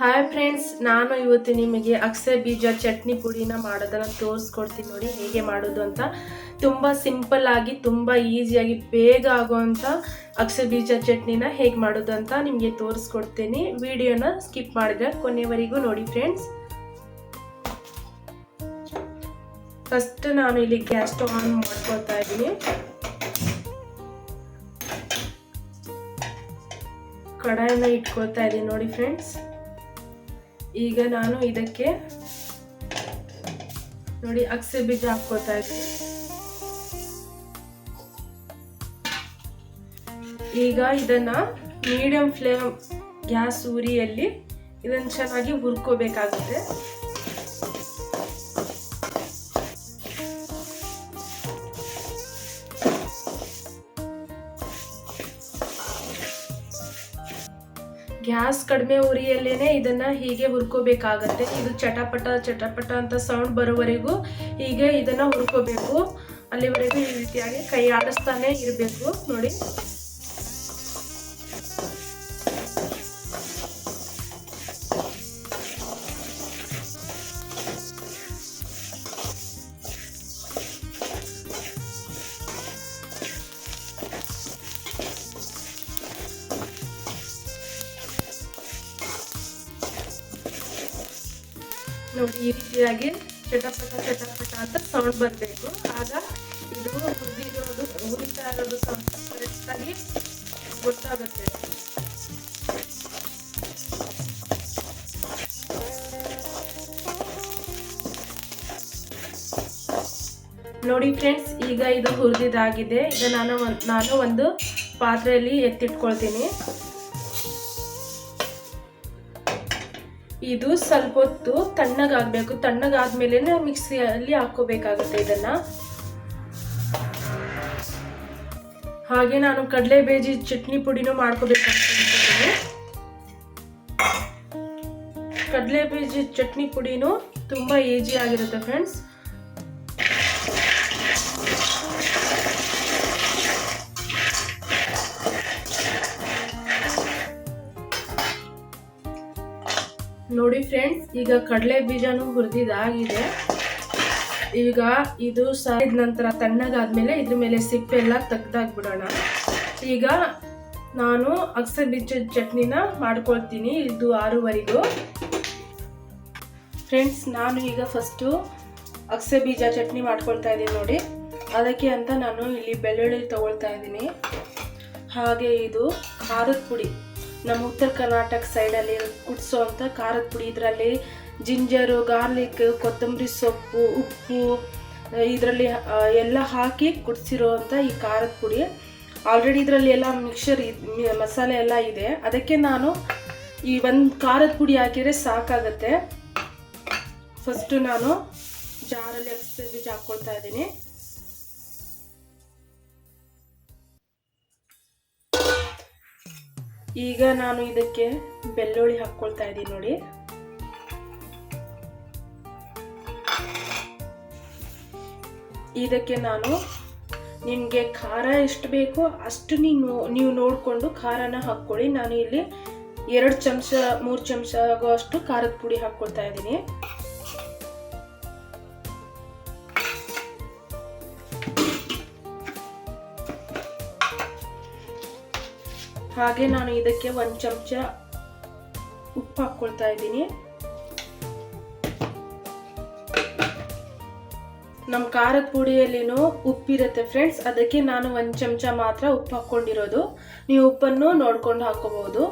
Hi friends ನಾನು ಇವತ್ತು ನಿಮಗೆ ಅಕ್ಸೆ ಬೀಜ ಚಟ್ನಿ ಪುಡಿನ ಮಾಡೋದನ್ನು ತೋರಿಸ್ಕೊಡ್ತೀನಿ ನೋಡಿ ಹೇಗೆ ಮಾಡೋದು ಅಂತ. ತುಂಬ ಸಿಂಪಲ್ ಆಗಿ, ತುಂಬ ಈಸಿಯಾಗಿ ಬೇಗ ಆಗುವಂಥ ಅಕ್ಸೆ ಬೀಜ ಚಟ್ನಿನ ಹೇಗೆ ಮಾಡೋದು ಅಂತ ನಿಮಗೆ ತೋರಿಸ್ಕೊಡ್ತೀನಿ. ವಿಡಿಯೋನ ಸ್ಕಿಪ್ ಮಾಡಿದ್ರೆ ಕೊನೆಯವರೆಗೂ ನೋಡಿ ಫ್ರೆಂಡ್ಸ್ ಫಸ್ಟ್ ನಾನು ಇಲ್ಲಿ ಗ್ಯಾಸ್ ಸ್ಟವ್ ಆನ್ ಮಾಡ್ಕೊಳ್ತಾ ಇದ್ದೀನಿ. ಕಡಾಯಿನ ಇಟ್ಕೊಳ್ತಾ ಇದ್ದೀನಿ ನೋಡಿ ಫ್ರೆಂಡ್ಸ್ ಈಗ ನಾನು ಇದಕ್ಕೆ ನೋಡಿ ಅಗಸೆ ಬೀಜ ಹಾಕ್ಕೋತಾ ಇದ್ದೀನಿ. ಈಗ ಇದನ್ನ ಮೀಡಿಯಂ ಫ್ಲೇಮ್ ಗ್ಯಾಸ್ ಉರಿಯಲ್ಲಿ ಇದನ್ನು ಚೆನ್ನಾಗಿ ಹುರ್ಕೋಬೇಕಾಗುತ್ತೆ. ಗ್ಯಾಸ್ ಕಡಿಮೆ ಉರಿಯಲ್ಲೇ ಇದನ್ನ ಹೀಗೆ ಹುರ್ಕೋಬೇಕಾಗತ್ತೆ. ಇದು ಚಟಪಟ ಚಟಪಟ ಅಂತ ಸೌಂಡ್ ಬರೋವರೆಗೂ ಹೀಗೆ ಇದನ್ನ ಹುರ್ಕೋಬೇಕು. ಅಲ್ಲಿವರೆಗೂ ಈ ರೀತಿಯಾಗಿ ಕೈ ಆಡಿಸ್ತಾನೆ ಇರಬೇಕು. ನೋಡಿ. ನೋಡಿ ಈ ರೀತಿಯಾಗಿ ಚಟಪಟ ಚಟಪಟ ಅಂತ ಸೌಂಡ್ ಬರಬೇಕು. ಆಗ ಇದು ಹುರಿದಿರೋದು, ಹುರಿತಾ ಇರೋದು ಸೌಂಡ್ ಕರೆಕ್ಟಾಗಿ ಗೊತ್ತಾಗುತ್ತೆ. ನೋಡಿ ಫ್ರೆಂಡ್ಸ್ ಈಗ ಇದು ಹುರಿದಿದ್ದಾಗಿದೆ ಈಗ ನಾನು ನಾನು ಒಂದು ಪಾತ್ರೆಯಲ್ಲಿ ಎತ್ತಿಟ್ಕೊಳ್ತೀನಿ. ಇದು ಸ್ವಲ್ಪ ಹೊತ್ತು ತಣ್ಣಗಾಗಬೇಕು. ತಣ್ಣಗಾದ್ಮೇಲೆ ಮಿಕ್ಸಿಯಲ್ಲಿ ಹಾಕೋಬೇಕಾಗುತ್ತೆ ಇದನ್ನ. ಹಾಗೆ ನಾನು ಕಡಲೆ ಬೇಜಿ ಚಟ್ನಿ ಪುಡಿನೂ ಮಾಡ್ಕೋಬೇಕಾಗ್ತದೆ ಕಡಲೆ ಬೀಜ ಚಟ್ನಿ ಪುಡಿನೂ ತುಂಬಾ ಈಜಿ ಆಗಿರುತ್ತೆ ಫ್ರೆಂಡ್ಸ್. ನೋಡಿ ಫ್ರೆಂಡ್ಸ್, ಈಗ ಕಡಲೆ ಬೀಜನೂ ಹುರಿದಿದ್ದಾಗಿದೆ ಈಗ ಇದು ಸಾರಿದ ನಂತರ ತಣ್ಣಗಾದ್ಮೇಲೆ ಇದ್ರ ಮೇಲೆ ಸಿಪ್ಪೆ ಎಲ್ಲ ತೆಗ್ದಾಕ್ಬಿಡೋಣ. ಈಗ ನಾನು ಅಗಸೆ ಬೀಜದ ಚಟ್ನಿನ ಮಾಡ್ಕೊಳ್ತೀನಿ ಇದು ಆರೂವರೆಗೂ. ಫ್ರೆಂಡ್ಸ್, ನಾನು ಈಗ ಫಸ್ಟು ಅಗಸೆ ಬೀಜ ಚಟ್ನಿ ಮಾಡ್ಕೊಳ್ತಾ ಇದ್ದೀನಿ ನೋಡಿ. ಅದಕ್ಕೆ ಅಂತ ನಾನು ಇಲ್ಲಿ ಬೆಳ್ಳುಳ್ಳಿ ತಗೊಳ್ತಾ ಇದ್ದೀನಿ. ಹಾಗೆ ಇದು ಖಾರದ ಪುಡಿ. ನಮ್ಮ ಉತ್ತರ ಕರ್ನಾಟಕ ಸೈಡಲ್ಲಿ ಕುದಿಸೋವಂಥ ಖಾರದ ಪುಡಿ ಇದರಲ್ಲಿ ಜಿಂಜರು ಗಾರ್ಲಿಕ್ ಕೊತ್ತಂಬರಿ ಸೊಪ್ಪು, ಉಪ್ಪು ಇದರಲ್ಲಿ ಎಲ್ಲ ಹಾಕಿ ಕುದಿಸಿರೋವಂಥ ಈ ಖಾರದ ಪುಡಿ. ಆಲ್ರೆಡಿ ಇದರಲ್ಲಿ ಎಲ್ಲ ಮಿಕ್ಸರ್ ಮಸಾಲೆ ಎಲ್ಲ ಇದೆ. ಅದಕ್ಕೆ ನಾನು ಈ ಒಂದು ಖಾರದ ಪುಡಿ ಹಾಕಿದರೆ ಸಾಕಾಗತ್ತೆ. ಫಸ್ಟು ನಾನು ಜಾರಲ್ಲಿ ಅಕ್ಸೆ ಬೀಜ ಹಾಕ್ಕೊಳ್ತಾ ಇದ್ದೀನಿ. ಈಗ ನಾನು ಇದಕ್ಕೆ ಬೆಳ್ಳುಳ್ಳಿ ಹಾಕ್ಕೊಳ್ತಾ ಇದ್ದೀನಿ ನೋಡಿ. ಇದಕ್ಕೆ ನಾನು ನಿಮಗೆ ಖಾರ ಎಷ್ಟು ಬೇಕೋ ಅಷ್ಟು ನೀವು ನೀವು ನೋಡಿಕೊಂಡು ಖಾರನ ಹಾಕ್ಕೊಳ್ಳಿ. ನಾನು ಇಲ್ಲಿ ಎರಡು ಚಮಚ, ಮೂರು ಚಮಚ ಆಗೋ ಅಷ್ಟು ಖಾರದ ಪುಡಿ ಹಾಕ್ಕೊಳ್ತಾ ಇದ್ದೀನಿ. ಹಾಗೆ ನಾನು ಇದಕ್ಕೆ ಒಂದು ಚಮಚ ಉಪ್ಪು ಹಾಕ್ಕೊಳ್ತಾ ಇದ್ದೀನಿ. ನಮ್ಮ ಖಾರದ ಪುಡಿಯಲ್ಲಿನೂ ಉಪ್ಪಿರುತ್ತೆ ಫ್ರೆಂಡ್ಸ್ ಅದಕ್ಕೆ ನಾನು ಒಂದು ಚಮಚ ಮಾತ್ರ ಉಪ್ಪು ಹಾಕ್ಕೊಂಡಿರೋದು. ನೀವು ಉಪ್ಪನ್ನು ನೋಡ್ಕೊಂಡು ಹಾಕೋಬಹುದು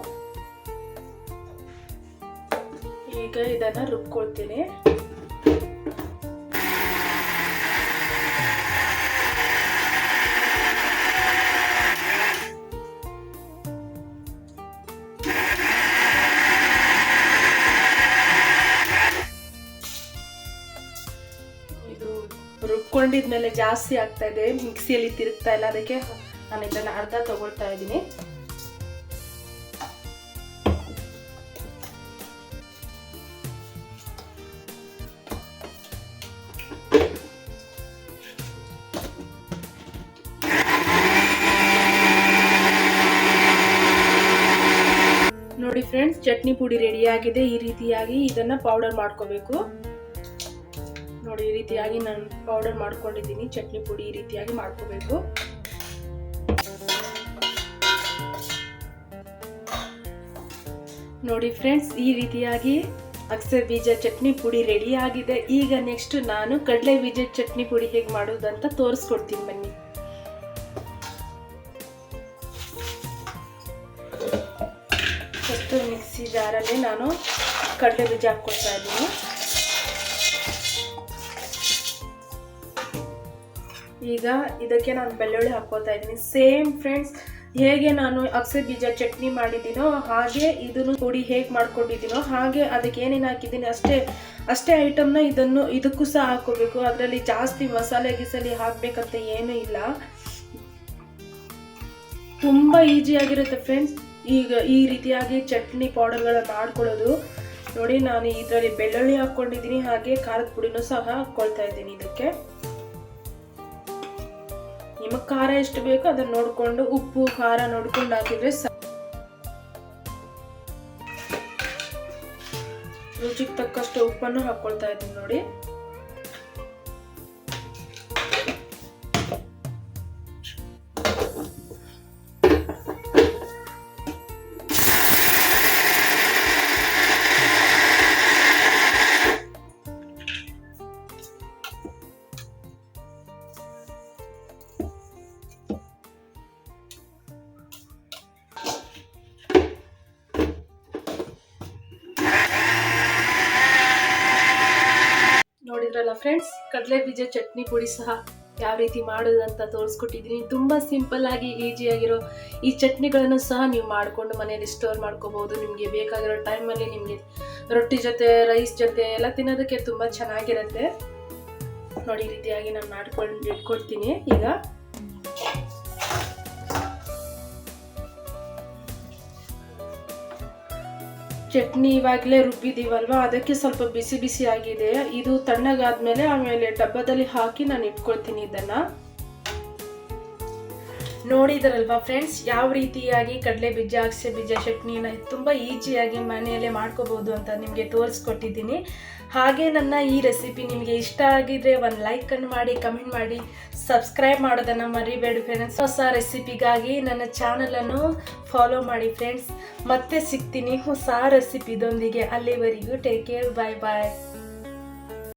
ಈಗ ಇದನ್ನು ರುಬ್ಕೊಳ್ತೀನಿ. ರುಬ್ಕೊಂಡಿದ್ಮೇಲೆ ಜಾಸ್ತಿ ಆಗ್ತಾ ಇದೆ, ಮಿಕ್ಸಿಯಲ್ಲಿ ತಿರುಗ್ತಾ ಇಲ್ಲ, ಅದಕ್ಕೆ ನಾನು ಇದನ್ನ ಅರ್ಧ ತಗೊಳ್ತಾ ಇದ್ದೀನಿ. ನೋಡಿ ಫ್ರೆಂಡ್ಸ್ ಚಟ್ನಿ ಪುಡಿ ರೆಡಿ ಆಗಿದೆ. ಈ ರೀತಿಯಾಗಿ ಇದನ್ನ ಪೌಡರ್ ಮಾಡ್ಕೋಬೇಕು. ನೋಡಿ, ಈ ರೀತಿಯಾಗಿ ನಾನು ಪೌಡರ್ ಮಾಡ್ಕೊಂಡಿದ್ದೀನಿ. ಚಟ್ನಿ ಪುಡಿ ಈ ರೀತಿಯಾಗಿ ಮಾಡ್ಕೋಬೇಕು. ನೋಡಿ ಫ್ರೆಂಡ್ಸ್ ಈ ರೀತಿಯಾಗಿ ಅಕ್ಸೆ ಬೀಜ ಚಟ್ನಿ ಪುಡಿ ರೆಡಿ ಆಗಿದೆ. ಈಗ ನೆಕ್ಸ್ಟ್ ನಾನು ಕಡಲೆ ಬೀಜ ಚಟ್ನಿ ಪುಡಿ ಹೇಗೆ ಮಾಡೋದಂತ ತೋರಿಸ್ಕೊಡ್ತೀನಿ ಬನ್ನಿ. ಫಸ್ಟ್ ಮಿಕ್ಸಿ ಜಾರಲ್ಲಿ ನಾನು ಕಡಲೆ ಬೀಜ ಹಾಕ್ಕೊಡ್ತಾ ಇದ್ದೀನಿ. ಈಗ ಇದಕ್ಕೆ ನಾನು ಬೆಳ್ಳುಳ್ಳಿ ಹಾಕೋತಾ ಇದ್ದೀನಿ. ಸೇಮ್ ಫ್ರೆಂಡ್ಸ್ ಹೇಗೆ ನಾನು ಅಗಸೆ ಬೀಜ ಚಟ್ನಿ ಮಾಡಿದ್ದೀನೋ ಹಾಗೆ ಇದನ್ನು ಪುಡಿ ಹೇಗೆ ಮಾಡ್ಕೊಂಡಿದ್ದೀನೋ ಹಾಗೆ ಅದಕ್ಕೆ ಏನೇನು ಹಾಕಿದ್ದೀನಿ ಅಷ್ಟೇ ಅಷ್ಟೇ ಐಟಮ್ನ ಇದನ್ನು, ಇದಕ್ಕೂ ಸಹ ಹಾಕೋಬೇಕು ಅದರಲ್ಲಿ ಜಾಸ್ತಿ ಮಸಾಲೆ ಗಿಸಲಿ ಹಾಕಬೇಕಂತ ಏನೂ ಇಲ್ಲ. ತುಂಬ ಈಸಿಯಾಗಿರುತ್ತೆ ಫ್ರೆಂಡ್ಸ್ ಈಗ ಈ ರೀತಿಯಾಗಿ ಚಟ್ನಿ ಪೌಡರ್ಗಳನ್ನು ಮಾಡ್ಕೊಳ್ಳೋದು. ನೋಡಿ, ನಾನು ಇದರಲ್ಲಿ ಬೆಳ್ಳುಳ್ಳಿ ಹಾಕ್ಕೊಂಡಿದ್ದೀನಿ, ಹಾಗೆ ಖಾರದ ಪುಡಿನೂ ಸಹ ಹಾಕ್ಕೊಳ್ತಾ ಇದ್ದೀನಿ ಇದಕ್ಕೆ. ನಿಮಗೆ ಖಾರ ಎಷ್ಟು ಬೇಕೋ ಅದನ್ನ ನೋಡಿಕೊಂಡು ಉಪ್ಪು, ಖಾರ ನೋಡ್ಕೊಂಡು ಹಾಕಿದ್ರೆ ರುಚಿಗೆ ತಕ್ಕಷ್ಟು ಉಪ್ಪನ್ನು ಹಾಕ್ಕೊಳ್ತಾ ಇದ್ದೀನಿ ನೋಡಿ. ಫ್ರೆಂಡ್ಸ್ ಕಡಲೆ ಬೀಜ ಚಟ್ನಿ ಪುಡಿ ಸಹ ಯಾವ ರೀತಿ ಮಾಡೋದು ಅಂತ ತೋರಿಸ್ಕೊಟ್ಟಿದ್ದೀನಿ. ತುಂಬ ಸಿಂಪಲ್ ಆಗಿ ಈಸಿಯಾಗಿರೋ ಈ ಚಟ್ನಿಗಳನ್ನು ಸಹ ನೀವು ಮಾಡಿಕೊಂಡು ಮನೆಯಲ್ಲಿ ಸ್ಟೋರ್ ಮಾಡ್ಕೋಬೋದು. ನಿಮಗೆ ಬೇಕಾಗಿರೋ ಟೈಮಲ್ಲಿ ನಿಮಗೆ ರೊಟ್ಟಿ ಜೊತೆ ರೈಸ್ ಜೊತೆ ಎಲ್ಲ ತಿನ್ನೋದಕ್ಕೆ ತುಂಬ ಚೆನ್ನಾಗಿರುತ್ತೆ. ನೋಡಿ ರೀತಿಯಾಗಿ ನಾನು ಮಾಡ್ಕೊಂಡು ಇಟ್ಕೊಡ್ತೀನಿ. ಈಗ ಚಟ್ನಿ ಇವಾಗಲೇ ರುಬ್ಬಿದ್ದೀವಲ್ವ ಅದಕ್ಕೆ ಸ್ವಲ್ಪ ಬಿಸಿ ಬಿಸಿ ಆಗಿದೆ. ಇದು ತಣ್ಣಗಾದ್ಮೇಲೆ ಆಮೇಲೆ ಡಬ್ಬದಲ್ಲಿ ಹಾಕಿ ನಾನು ಇಟ್ಕೊಳ್ತೀನಿ ಇದನ್ನು. ನೋಡಿದ್ರಲ್ವಾ ಫ್ರೆಂಡ್ಸ್, ಯಾವ ರೀತಿಯಾಗಿ ಕಡಲೆ ಬೀಜ, ಅಗಸೆ ಬೀಜ ಚಟ್ನಿನ ತುಂಬ ಈಜಿಯಾಗಿ ಮನೆಯಲ್ಲೇ ಮಾಡ್ಕೋಬೋದು ಅಂತ ನಿಮಗೆ ತೋರಿಸ್ಕೊಟ್ಟಿದ್ದೀನಿ. ಹಾಗೆ ನನ್ನ ಈ ರೆಸಿಪಿ ನಿಮಗೆ ಇಷ್ಟ ಆಗಿದ್ರೆ ಒಂದು ಲೈಕ್ ಅನ್ನು ಮಾಡಿ, ಕಮೆಂಟ್ ಮಾಡಿ. ಸಬ್ಸ್ಕ್ರೈಬ್ ಮಾಡೋದನ್ನು ಮರಿಬೇಡಿ ಫ್ರೆಂಡ್ಸ್ ಹೊಸ ರೆಸಿಪಿಗಾಗಿ ನನ್ನ ಚಾನಲನ್ನು ಫಾಲೋ ಮಾಡಿ ಫ್ರೆಂಡ್ಸ್ ಮತ್ತೆ ಸಿಗ್ತೀನಿ ಹೊಸ ರೆಸಿಪಿದೊಂದಿಗೆ ಅಲ್ಲಿವರೆಗೂ ಟೇಕ್ ಕೇರ್ ಬಾಯ್ ಬಾಯ್